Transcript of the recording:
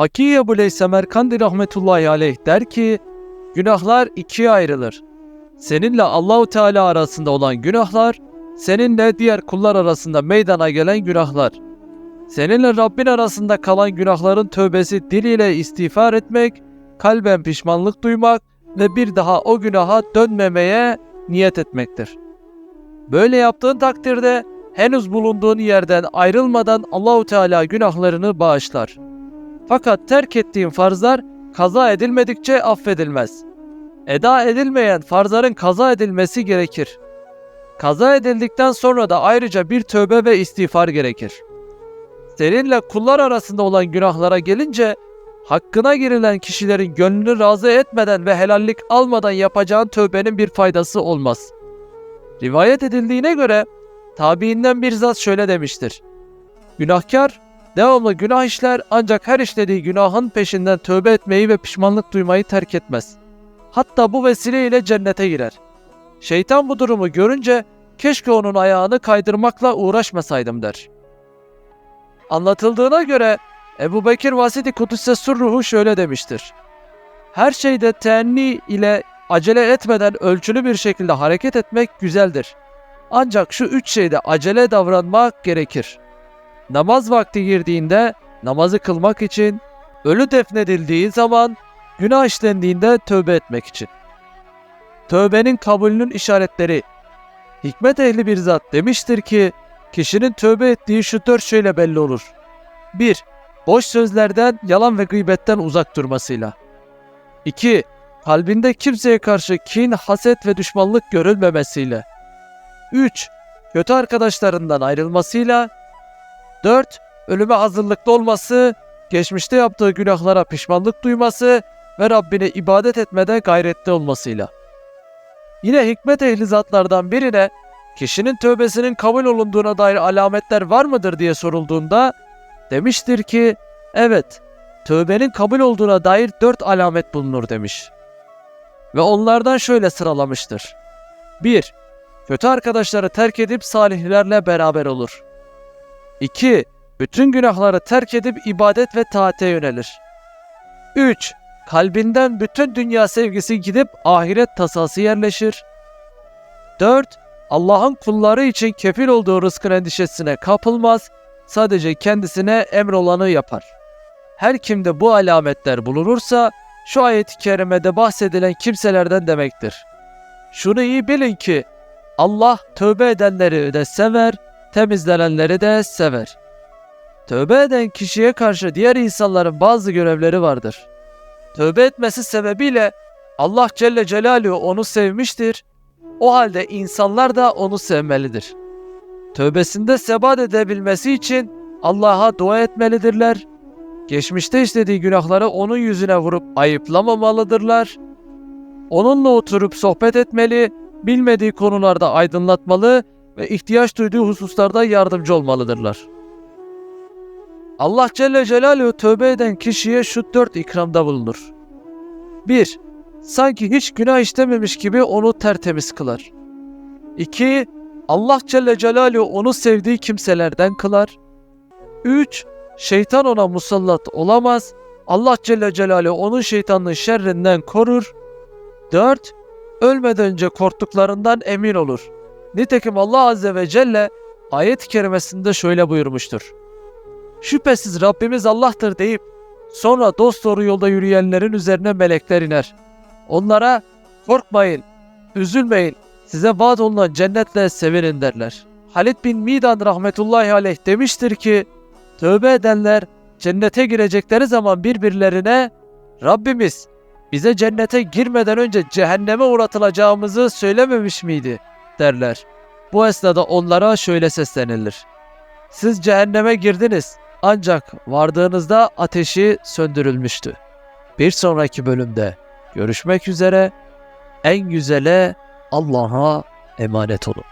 Haki Ebu Semerkandi rahmetullahi aleyh der ki, günahlar ikiye ayrılır. Seninle Allahu Teala arasında olan günahlar, seninle diğer kullar arasında meydana gelen günahlar. Seninle Rabbin arasında kalan günahların tövbesi diliyle istiğfar etmek, kalben pişmanlık duymak ve bir daha o günaha dönmemeye niyet etmektir. Böyle yaptığın takdirde henüz bulunduğun yerden ayrılmadan Allahu Teala günahlarını bağışlar. Fakat terk ettiğin farzlar kaza edilmedikçe affedilmez. Eda edilmeyen farzların kaza edilmesi gerekir. Kaza edildikten sonra da ayrıca bir tövbe ve istiğfar gerekir. Seninle kullar arasında olan günahlara gelince hakkına girilen kişilerin gönlünü razı etmeden ve helallik almadan yapacağın tövbenin bir faydası olmaz. Rivayet edildiğine göre tabiinden bir zat şöyle demiştir. Günahkar devamlı günah işler ancak her işlediği günahın peşinden tövbe etmeyi ve pişmanlık duymayı terk etmez. Hatta bu vesileyle cennete girer. Şeytan bu durumu görünce keşke onun ayağını kaydırmakla uğraşmasaydım der. Anlatıldığına göre Ebu Bekir Vasiti Kudüs'e Surruhu şöyle demiştir. Her şeyde teenni ile acele etmeden ölçülü bir şekilde hareket etmek güzeldir. Ancak şu üç şeyde acele davranmak gerekir. Namaz vakti girdiğinde namazı kılmak için, ölü defnedildiği zaman günah işlendiğinde tövbe etmek için. Tövbenin kabulünün işaretleri Hikmet ehli bir zat demiştir ki, kişinin tövbe ettiği şu dört şeyle belli olur. 1. Boş sözlerden, yalan ve gıybetten uzak durmasıyla. 2. Kalbinde kimseye karşı kin, haset ve düşmanlık görülmemesiyle. 3. Kötü arkadaşlarından ayrılmasıyla. 4. Ölüme hazırlıklı olması, geçmişte yaptığı günahlara pişmanlık duyması ve Rabbine ibadet etmede gayretli olmasıyla. Yine hikmet ehli zatlardan birine kişinin tövbesinin kabul olunduğuna dair alametler var mıdır diye sorulduğunda demiştir ki evet tövbenin kabul olduğuna dair dört alamet bulunur demiş. Ve onlardan şöyle sıralamıştır. 1. Kötü arkadaşları terk edip salihlerle beraber olur. 2. Bütün günahları terk edip ibadet ve taate yönelir. 3. Kalbinden bütün dünya sevgisi gidip ahiret tasası yerleşir. 4. Allah'ın kulları için kefil olduğu rızkın endişesine kapılmaz, sadece kendisine emrolanı yapar. Her kimde bu alametler bulunursa şu ayet-i kerimede bahsedilen kimselerden demektir. Şunu iyi bilin ki Allah tövbe edenleri de sever, temizlenenleri de sever. Tövbe eden kişiye karşı diğer insanların bazı görevleri vardır. Tövbe etmesi sebebiyle Allah Celle Celaluhu onu sevmiştir. O halde insanlar da onu sevmelidir. Tövbesinde sebat edebilmesi için Allah'a dua etmelidirler. Geçmişte işlediği günahları onun yüzüne vurup ayıplamamalıdırlar. Onunla oturup sohbet etmeli, bilmediği konularda aydınlatmalı ve ihtiyaç duyduğu hususlarda yardımcı olmalıdırlar. Allah Celle Celaluhu tövbe eden kişiye şu dört ikramda bulunur. 1. Sanki hiç günah işlememiş gibi onu tertemiz kılar. 2. Allah Celle Celaluhu onu sevdiği kimselerden kılar. 3. Şeytan ona musallat olamaz. Allah Celle Celaluhu onun şeytanın şerrinden korur. 4. Ölmeden önce korktuklarından emin olur. Nitekim Allah Azze ve Celle ayet-i kerimesinde şöyle buyurmuştur. Şüphesiz Rabbimiz Allah'tır deyip sonra dost doğru yolda yürüyenlerin üzerine melekler iner. Onlara korkmayın, üzülmeyin, size vaat olunan cennetle sevinin derler. Halid bin Midan rahmetullahi aleyh demiştir ki, tövbe edenler cennete girecekleri zaman birbirlerine Rabbimiz bize cennete girmeden önce cehenneme uğratılacağımızı söylememiş miydi derler. Bu esnada onlara şöyle seslenilir. Siz cehenneme girdiniz ancak vardığınızda ateşi söndürülmüştü. Bir sonraki bölümde görüşmek üzere en güzele Allah'a emanet olun.